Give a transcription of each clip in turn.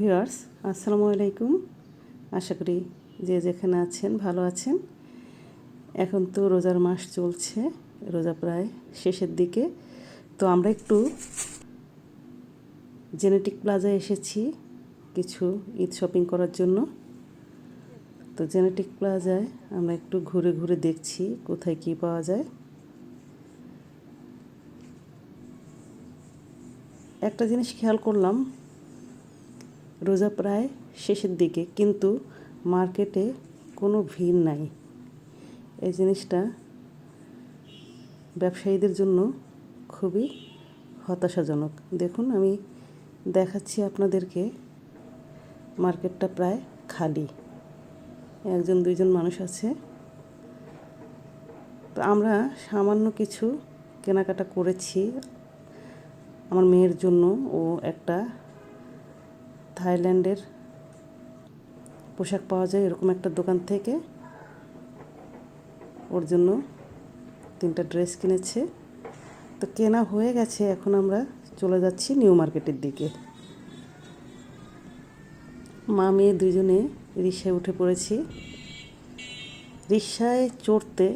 Viewers, আসসালামু আলাইকুম। আশা করি যে যেখানে আছেন ভালো আছেন। এখন তো রোজার মাস চলছে, রোজা প্রায় শেষের দিকে। তো আমরা একটু জেনেটিক প্লাজায় এসেছি কিছু ঈদ শপিং করার জন্য। তো জেনেটিক প্লাজায় আমরা একটু ঘুরে ঘুরে দেখছি কোথায় কি পাওয়া যায়। একটা জিনিস খেয়াল করলাম রোজা প্রায় শেষের দিকে, কিন্তু মার্কেটে কোনো ভিড় নাই। এই জিনিসটা ব্যবসায়ীদের জন্য খুবই হতাশাজনক। দেখুন, আমি দেখাচ্ছি আপনাদেরকে মার্কেটটা প্রায় খালি। একজন, দুইজন মানুষ আছে। তো আমরা সামান্য কিছু কেনাকাটা করেছি আমার মেয়ের জন্য ও একটা থাইল্যান্ডের পোশাক পাওয়া যায় এরকম একটা দোকান থেকে। ওর জন্য তিনটা ড্রেস কিনেছে। তো কেনা হয়ে গেছে, এখন আমরা চলে যাচ্ছি নিউ মার্কেটের দিকে। মা মেয়ে দুজনে রিক্সায় উঠে পড়েছি। রিক্সায় চড়তে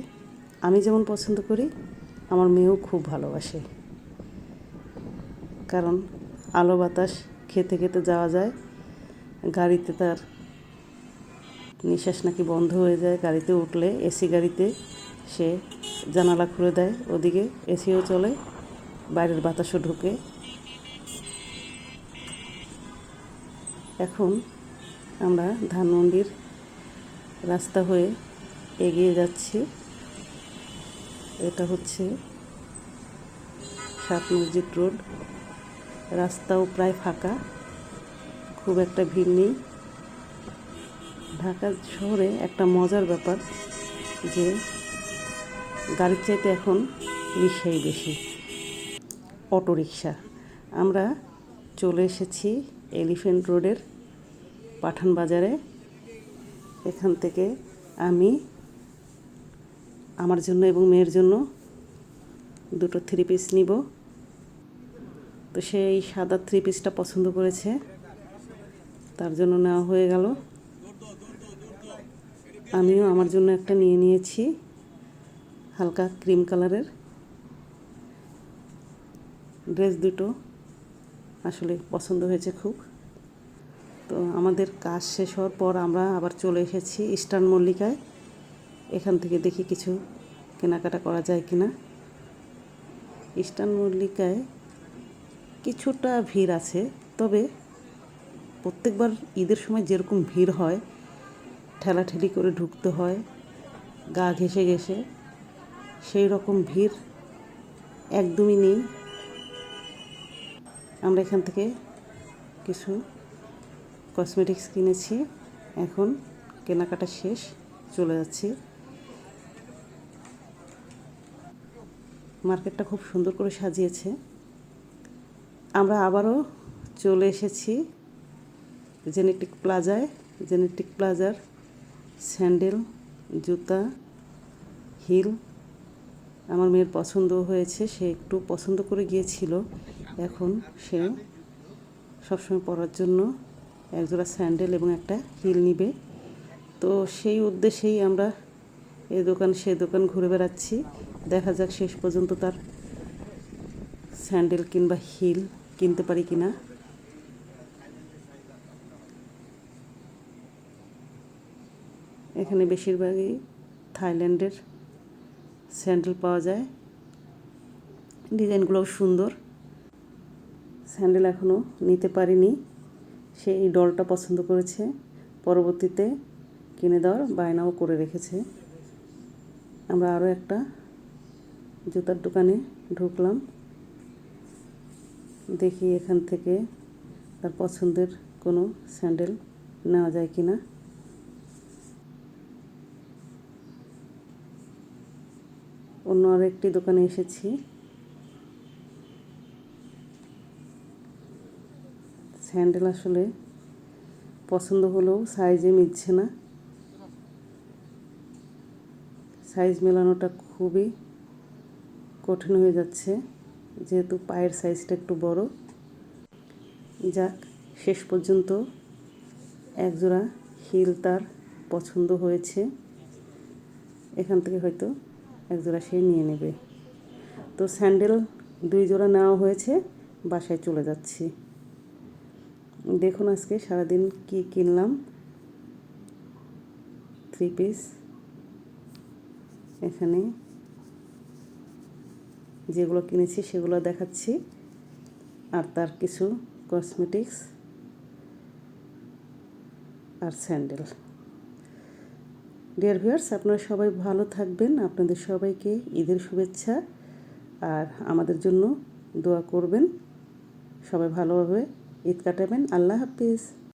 আমি যেমন পছন্দ করি, আমার মেয়েও খুব ভালোবাসে। কারণ আলো বাতাস খেতে খেতে যাওয়া যায়। গাড়িতে তার নিঃশ্বাস নাকি বন্ধ হয়ে যায়। গাড়িতে উঠলে এসি গাড়িতে সে জানালা খুলে দেয়। ওদিকে এসিও চলে, বাইরের বাতাসও ঢুকে। এখন আমরা ধানমন্ডির রাস্তা হয়ে এগিয়ে যাচ্ছি। এটা হচ্ছে সাত মসজিদ রোড। রাস্তাও প্রায় ফাঁকা। খুব একটা ভিড় নেই। ঢাকা শহরে একটা মজার ব্যাপার যে গাড়ির চাইতে এখন রিক্সাই বেশি অটো রিক্সা আমরা চলে এসেছি এলিফেন্ট রোডের পাঠান বাজারে। এখান থেকে আমি, আমার জন্য এবং মেয়ের জন্য দুটো থ্রি পিস নিব। তো সে এই সাদা থ্রি পিসটা পছন্দ করেছে। তার জন্য নেওয়া হয়ে গেল। আমিও আমার জন্য একটা নিয়ে নিয়েছি, হালকা ক্রিম কালারের ড্রেস দুটো আসলে পছন্দ হয়েছে খুব। তো আমাদের কাজ শেষ হওয়ার পর আমরা আবার চলে এসেছি ইস্টার্ন মল্লিকায়। এখান থেকে দেখি কিছু কেনাকাটা করা যায় কিনা। ইস্টার্ন মল্লিকায় কিছুটা ভিড় আছে, তবে প্রত্যেকবার ঈদের সময় যেরকম ভিড় হয়, ঠেলাঠেলি করে ঢুকতে হয়, গা ঘেসে ঘেসে সেই রকম ভিড় একদমই নেই। আমরা এখান থেকে কিছু কসমেটিক্স কিনেছি, এখন কেনাকাটা শেষ, চলে যাচ্ছি। মার্কেটটা খুব সুন্দর করে সাজিয়েছে। আমরা আবারও চলে এসেছি জেনেটিক প্লাজায়। জেনেটিক প্লাজার স্যান্ডেল, জুতা, হিল। আমার মেয়ের পছন্দ হয়েছে, সে একটু পছন্দ করে গিয়েছিল। এখন সে সবসময় পরার জন্য একজোড়া স্যান্ডেল এবং একটা হিল নিবে। তো সেই উদ্দেশ্যেই আমরা এই দোকান, সে দোকান ঘুরে বেড়াচ্ছি। দেখা যাক শেষ পর্যন্ত তার স্যান্ডেল কিংবা হিল কিনতে পারি কিনা? এখানে বেশিরভাগই থাইল্যান্ডের স্যান্ডেল পাওয়া যায়। ডিজাইনগুলোও সুন্দর। স্যান্ডেল এখনও নিতে পারিনি। সে এই ডলটা পছন্দ করেছে। পরবর্তীতে কিনে দেওয়ার বায়নাও করে রেখেছে। আমরা আরও একটা জুতার দোকানে ঢুকলাম। দেখি এখান থেকে তার পছন্দের কোনো স্যান্ডেল নেওয়া যায় কি না অন্য আর একটি দোকানে এসেছি। স্যান্ডেল আসলে পছন্দ হলেও সাইজে মিলছে না। সাইজ মেলানোটা খুবই কঠিন হয়ে যাচ্ছে। যেহেতু পায়ের সাইজটা একটু বড়। যাক, শেষ পর্যন্ত একজোড়া হিল তার পছন্দ হয়েছে। এখান থেকে হয়তো একজোড়া সে নিয়ে নেবে। তো স্যান্ডেল দুই জোড়া নেওয়া হয়েছে, বাসায় চলে যাচ্ছি। দেখুন আজকে সারাদিন কি কিনলাম। থ্রি পিস এখানে যেগুলো কিনেছি সেগুলো দেখাচ্ছি। আর তার কিছু কসমেটিক্স আর স্যান্ডেল। ডিয়ার ভিউয়ার্স আপনারা সবাই ভালো থাকবেন। আপনাদের সবাইকে ঈদের শুভেচ্ছা। আর আমাদের জন্য দোয়া করবেন। সবাই ভালোভাবে ঈদ কাটাবেন। আল্লাহ হাফিজ।